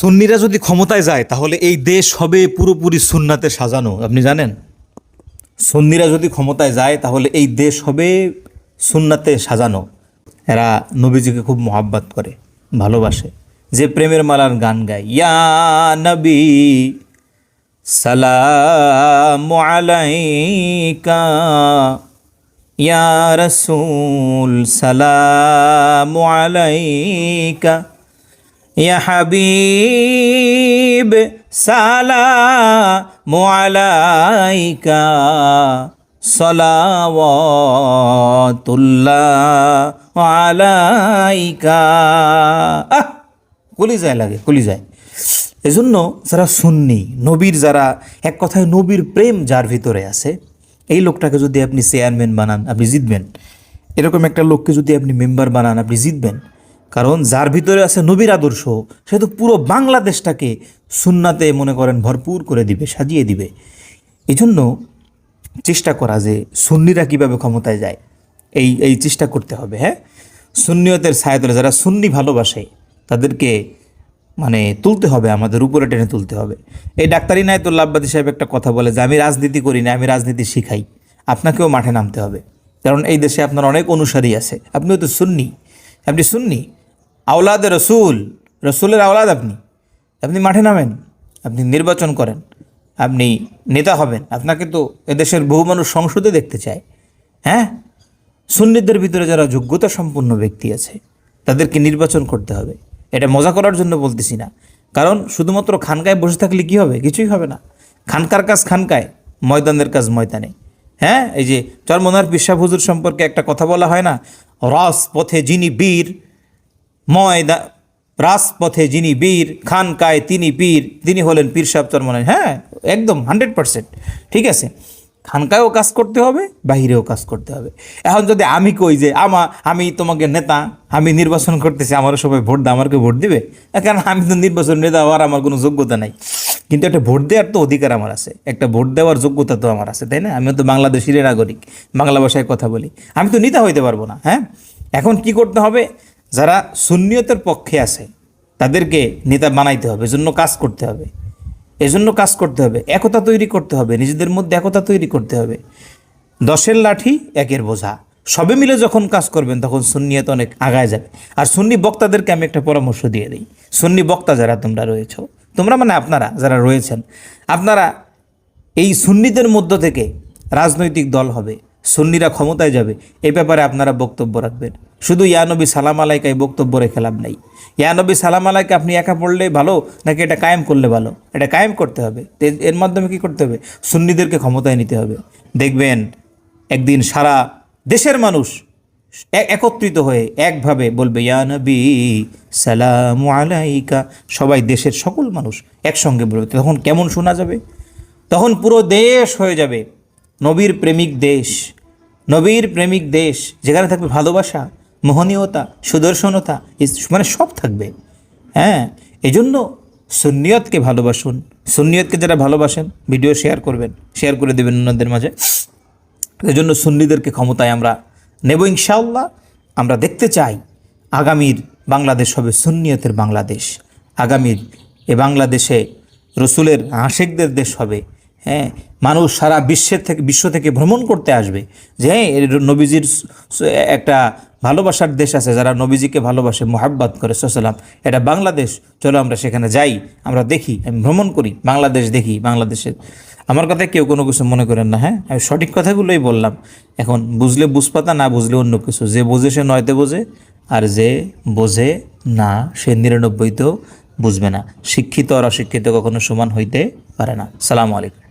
সুন্নিরা যদি ক্ষমতায় যায়, তাহলে এই দেশ হবে পুরোপুরি সুন্নাতে সাজানো। আপনি জানেন? সুন্নিরা যদি ক্ষমতায় যায়, তাহলে এই দেশ হবে সুন্নাতে সাজানো। এরা নবীজিকে খুব মোহাব্বত করে, ভালোবাসে। যে প্রেমের মালার গান গায়, ইয়া নবী, সালাম ইয়া রসুল, সালাম ইয়া হাবিব আলাইকা, সলাওয়াতুল্লাহ আলাইকা। আহ কলিজায় লাগে কলিজায় এজন্য যারা সুন্নি, নবীর যারা, এক কথায় নবীর প্রেম যার ভিতরে আছে, এই লোকটাকে যদি আপনি চেয়ারম্যান বানান, আপনি জিতবেন। এরকম একটা লোককে যদি আপনি মেম্বার বানান, আপনি জিতবেন। কারণ যার ভিতরে আছে নবীর আদর্শ, সে তো পুরো বাংলাদেশটাকে সুন্নাতে, মনে করেন, ভরপুর করে দিবে, সাজিয়ে দিবে। এই জন্য চেষ্টা করা যে সুন্নিরা কীভাবে ক্ষমতায় যায়, এই এই চেষ্টা করতে হবে হ্যাঁ? সুন্নিয়তের সায়তলে যারা সুন্নি ভালোবাসে, তাদেরকে মানে তুলতে হবে, আমাদের উপরে টেনে তুলতে হবে। এই ডাক্তারি নায়তুল্লা আব্বাদি সাহেব একটা কথা বলে যে, আমি রাজনীতি করি না, আমি রাজনীতি শিখাই। আপনাকেও মাঠে নামতে হবে। কারণ এই দেশে আপনার অনেক অনুসারী আছে। আপনিও তো সুন্নি। আপনি সুন্নি? আওলাদ রসুল, রসুলের আওলাদ আপনি। আপনি মাঠে নামেন, আপনি নির্বাচন করেন, আপনি নেতা হবেন। আপনাকে তো এদেশের বহু মানুষ সংসদে দেখতে চায় হ্যাঁ? সুন্নিদের ভিতরে যারা যোগ্যতা সম্পন্ন ব্যক্তি আছে, তাদেরকে নির্বাচন করতে হবে। এটা মজা করার জন্য বলতেছি না। কারণ শুধুমাত্র খানকায় বসে থাকলে কি হবে? কিছুই হবে না। খানকার কাজ খানকায়, ময়দানের কাজ ময়দানে। হ্যাঁ? এই যে চরমনার পিসা হুজুর সম্পর্কে একটা কথা বলা হয় না রস পথে যিনি বীর ময়দা, রাজপথে যিনি বীর খানকায় তিনি পীর, তিনি হলেন পীর সাহেব চরমনায় হ্যাঁ একদম, হান্ড্রেড পারসেন্ট, ঠিক আছে। খানকায়ও কাজ করতে হবে, বাহিরেও কাজ করতে হবে। এখন যদি আমি কই যে, আমা, আমি তোমাকে নেতা, আমি নির্বাচন করতেছি, আমারও সবাই ভোট দেয় আমাকে ভোট দিবে? কারণ আমি তো নির্বাচন নেতা হওয়ার আমার কোনো যোগ্যতা নাই। কিন্তু একটা ভোট দেওয়ার তো অধিকার আমার আছে, একটা ভোট দেওয়ার যোগ্যতা তো আমার আছে, তাই না? আমি তো বাংলাদেশের নাগরিক, বাংলা ভাষায় কথা বলি। আমি তো নেতা হইতে পারব না হ্যাঁ? এখন কি করতে হবে? যারা সুন্নিয়তের পক্ষে আছে, তাদেরকে নেতা বানাইতে হবে, এজন্য কাজ করতে হবে। এজন্য কাজ করতে হবে, একতা তৈরি করতে হবে, নিজেদের মধ্যে একতা তৈরি করতে হবে। দশের লাঠি একের বোঝা। সবে মিলে যখন কাজ করবেন, তখন সুন্নিয়ত অনেক আগায় যাবে। আর সুন্নি বক্তাদেরকে আমি একটা পরামর্শ দিয়ে দিই। সুন্নি বক্তা যারা তোমরা রয়েছ, তোমরা মানে আপনারা যারা রয়েছেন, আপনারা এই সুন্নিদের মধ্য থেকে রাজনৈতিক দল হবে। সুন্নিরা ক্ষমতায় যাবে, এ ব্যাপারে আপনারা বক্তব্য রাখবেন। শুধু ইয়ানবী সালাম আলাইকায় বক্তব্য রেখে লাভ নেই। ইয়ানবী সালাম আলাইকে, আপনি একা পড়লে ভালো, নাকি এটা কায়েম করলে ভালো? এটা কায়েম করতে হবে। এর- মাধ্যমে কি করতে হবে? সুন্নিদেরকে ক্ষমতায় নিতে হবে। দেখবেন, একদিন সারা দেশের মানুষ একত্রিত হয়ে একভাবে বলবে, ইয়া নবী সালাম আলাইকা। সবাই দেশের সকল মানুষ একসঙ্গে বলবে। তখন কেমন শোনা যাবে? তখন পুরো দেশ হয়ে যাবে। নবীর প্রেমিক দেশ। নবীর প্রেমিক দেশ, যেখানে থাকবে ভালোবাসা, মোহনীয়তা, সুদর্শনতা মানে সব থাকবে। হ্যাঁ এই জন্য সুন্নিয়তকে ভালোবাসুন। সুনিয়তকে যারা ভালোবাসেন, ভিডিও শেয়ার করবেন, শেয়ার করে দেবেন অন্যদের মাঝে। এই জন্য সুন্নিদেরকে ক্ষমতায় আমরা নেব ইনশাআল্লাহ। আমরা দেখতে চাই, আগামীর বাংলাদেশ হবে সুন্নিয়তের বাংলাদেশ। আগামীর এ বাংলাদেশে রসুলের আশেকদের দেশ হবে। হ্যাঁ মানুষ সারা বিশ্বের থেকে বিশ্ব থেকে ভ্রমণ করতে আসবে যে হ্যাঁ নবীজির একটা ভালোবাসার দেশ আছে, যারা নবীজিকে ভালোবাসে, মোহাব্বত করে সাল্লাম এটা বাংলাদেশ। চলো আমরা সেখানে যাই, আমরা দেখি, আমি ভ্রমণ করি, বাংলাদেশ দেখি, বাংলাদেশের আমার কথায় কেউ কোনো কিছু মনে করেন না হ্যাঁ? আমি সঠিক কথাগুলোই বললাম। এখন বুঝলে বুঝপাতা, না বুঝলে অন্য কিছু। যে বোঝে, সে নয়তে বোঝে, আর যে বোঝে, না, সে নিরানব্বইতেও বুঝবে না। শিক্ষিত আর অশিক্ষিত কখনো সমান হইতে পারে না। সালাম আলাইকুম।